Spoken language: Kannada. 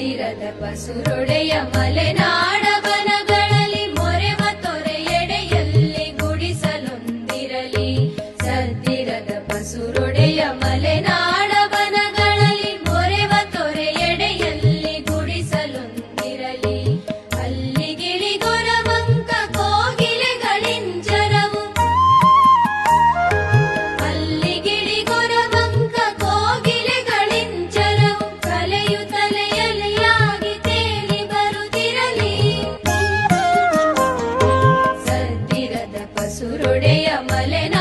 ಹತ್ತಿರದ ಪಸುರೊಡೆಯ ಮಲೆನಾಡ ೂರುಡೆಯ ಮಲೆನ